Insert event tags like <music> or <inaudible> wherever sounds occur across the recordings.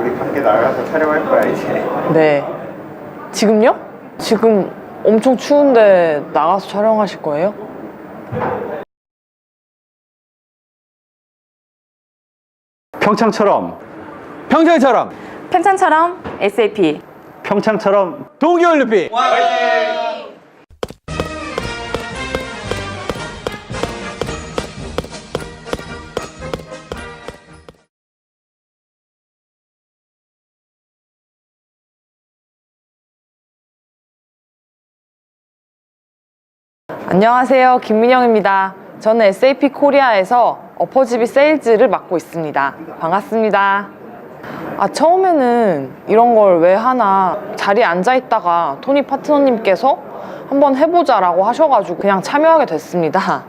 우리 밖에 나가서 촬영할 거야 이제. 네. 지금요? 지금 엄청 추운데 나가서 촬영하실 거예요? 평창처럼 평창처럼 평창처럼 SAP 평창처럼 동계올림픽 안녕하세요. 김민영입니다. 저는 SAP 코리아에서 어퍼지비 세일즈를 맡고 있습니다. 반갑습니다. 아, 처음에는 이런 걸 왜 하나 자리에 앉아 있다가 토니 파트너님께서 한번 해보자라고 하셔가지고 그냥 참여하게 됐습니다.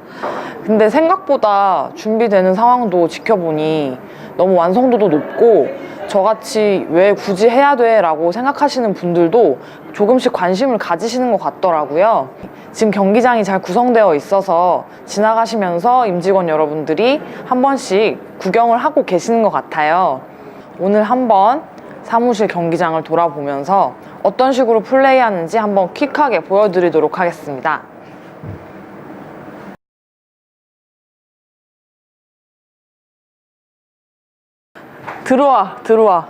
근데 생각보다 준비되는 상황도 지켜보니 너무 완성도도 높고 저같이 왜 굳이 해야 돼? 라고 생각하시는 분들도 조금씩 관심을 가지시는 것 같더라고요. 지금 경기장이 잘 구성되어 있어서 지나가시면서 임직원 여러분들이 한 번씩 구경을 하고 계시는 것 같아요. 오늘 한번 사무실 경기장을 돌아보면서 어떤 식으로 플레이하는지 한번 퀵하게 보여드리도록 하겠습니다. 들어와, 들어와.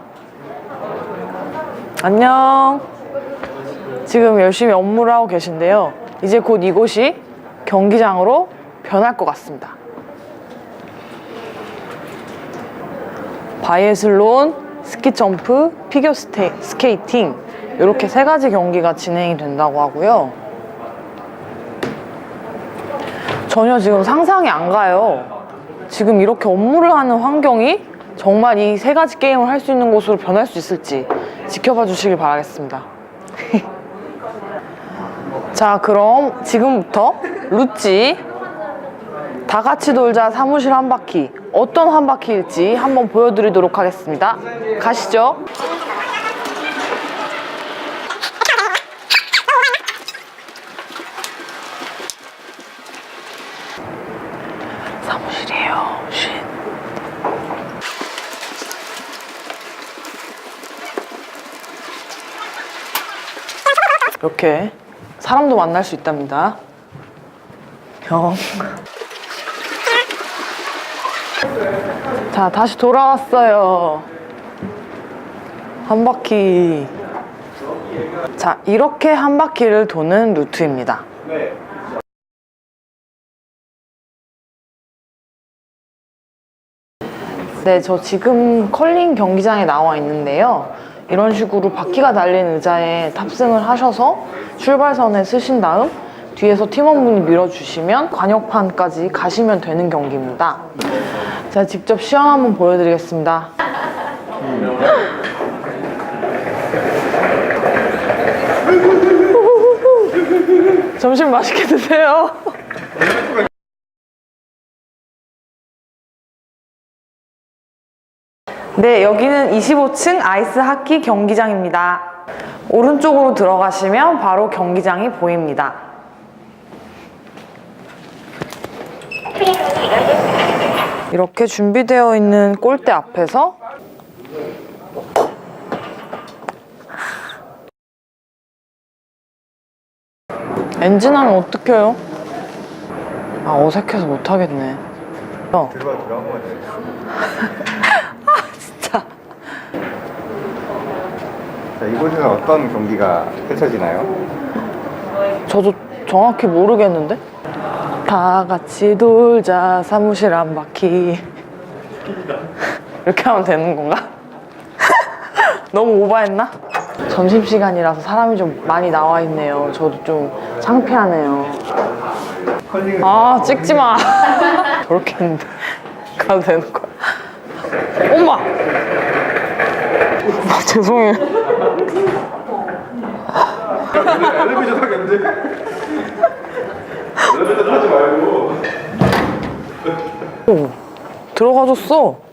안녕. 지금 열심히 업무를 하고 계신데요. 이제 곧 이곳이 경기장으로 변할 것 같습니다. 바이애슬론, 스키 점프, 피겨 스테, 스케이팅 이렇게 세 가지 경기가 진행이 된다고 하고요. 전혀 지금 상상이 안 가요. 지금 이렇게 업무를 하는 환경이 정말 이 세 가지 게임을 할 수 있는 곳으로 변할 수 있을지 지켜봐 주시길 바라겠습니다. <laughs> 자, 그럼 지금부터 루찌 다 같이 돌자 사무실 한 바퀴 어떤 한 바퀴일지 한번 보여드리도록 하겠습니다. 가시죠. 사무실이에요. 쉿. 이렇게 사람도 만날 수 있답니다. 형. 자, 다시 돌아왔어요. 한 바퀴. 자, 이렇게 한 바퀴를 도는 루트입니다. 네, 저 지금 컬링 경기장에 나와 있는데요. 이런 식으로 바퀴가 달린 의자에 탑승을 하셔서 출발선에 쓰신 다음 뒤에서 팀원분이 밀어주시면 관역판까지 가시면 되는 경기입니다. 제가 직접 시연 한번 보여드리겠습니다. <laughs> 점심 맛있게 드세요. 네, 여기는 25층 아이스 하키 경기장입니다. 오른쪽으로 들어가시면 바로 경기장이 보입니다. 이렇게 준비되어 있는 골대 앞에서 엔진하면 어떡해요? 아, 어색해서 못하겠네. 어. 들어와 들어와 <laughs> 한번 해. 진짜. 자 이곳에는 어떤 경기가 펼쳐지나요? 저도 정확히 모르겠는데? 다 같이 돌자 사무실 한 바퀴 <laughs> 이렇게 하면 되는 건가? <laughs> 너무 오버했나? 점심시간이라서 사람이 좀 많이 나와 있네요 저도 좀 창피하네요 아 찍지 마 <laughs> 저렇게 했는데 가도 되는 거야 엄마 아, 죄송해요 엘리베이터 타겠는데? 엘리베이터 타지 말고 들어가줬어